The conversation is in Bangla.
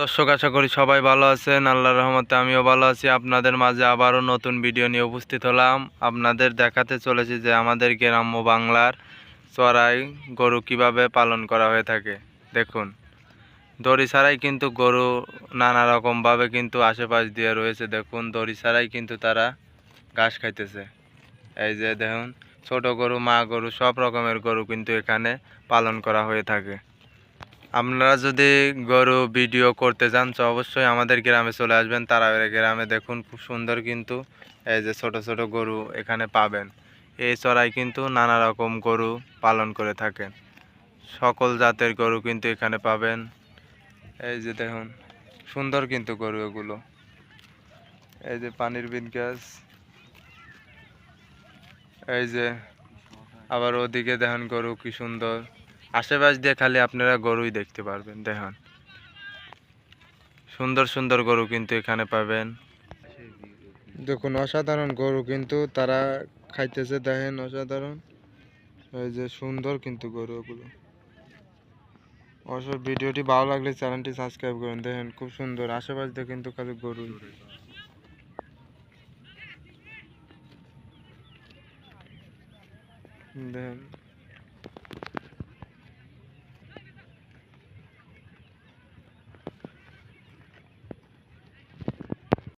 দর্শক, আশা করি সবাই ভালো আছেন। আল্লাহর রহমতে আমিও ভালো আছি। আপনাদের মাঝে আবারও নতুন ভিডিও নিয়ে উপস্থিত হলাম। আপনাদের দেখাতে চলেছি যে আমাদের গ্রাম্য বাংলার চড়াই গরু কীভাবে পালন করা হয়ে থাকে। দেখুন, দড়ি ছাড়াই কিন্তু গরু নানা রকমভাবে কিন্তু আশেপাশ দিয়ে রয়েছে। দেখুন, দড়ি ছাড়াই কিন্তু তারা ঘাস খাইতেছে। এই যে দেখুন, ছোট গরু, মা গরু, সব রকমের গরু কিন্তু এখানে পালন করা হয়ে থাকে। আপনারা যদি গরু ভিডিও করতে চান, তো অবশ্যই আমাদের গ্রামে চলে আসবেন। তারাবের গ্রামে দেখুন, খুব সুন্দর কিন্তু এই যে ছোট ছোট গরু এখানে পাবেন। এই চড়াই কিন্তু নানা রকম গরু পালন করে থাকেন। সকল জাতের গরু কিন্তু এখানে পাবেন। এই যে দেখুন, সুন্দর কিন্তু গরু এগুলো। এই যে পানির বিন গাছ। এই যে আবার ওদিকে দেখেন গরু কি সুন্দর। আশেপাশ দিয়ে খালি আপনারা গরুই দেখতে পারবেন, দেখেন। সুন্দর সুন্দর গরু কিন্তু এখানে পাবেন। দেখুন, অসাধারণ গরু কিন্তু তারা খাইতেছে, দেখেন অসাধারণ। এই যে সুন্দর কিন্তু গরু ওগুলো অবশ্য ভিডিওটি ভালো লাগলে চ্যানেলটি সাবস্ক্রাইব করুন, দেখেন খুব সুন্দর। আশেপাশ দিয়ে কিন্তু খালি গরু। দেখেন।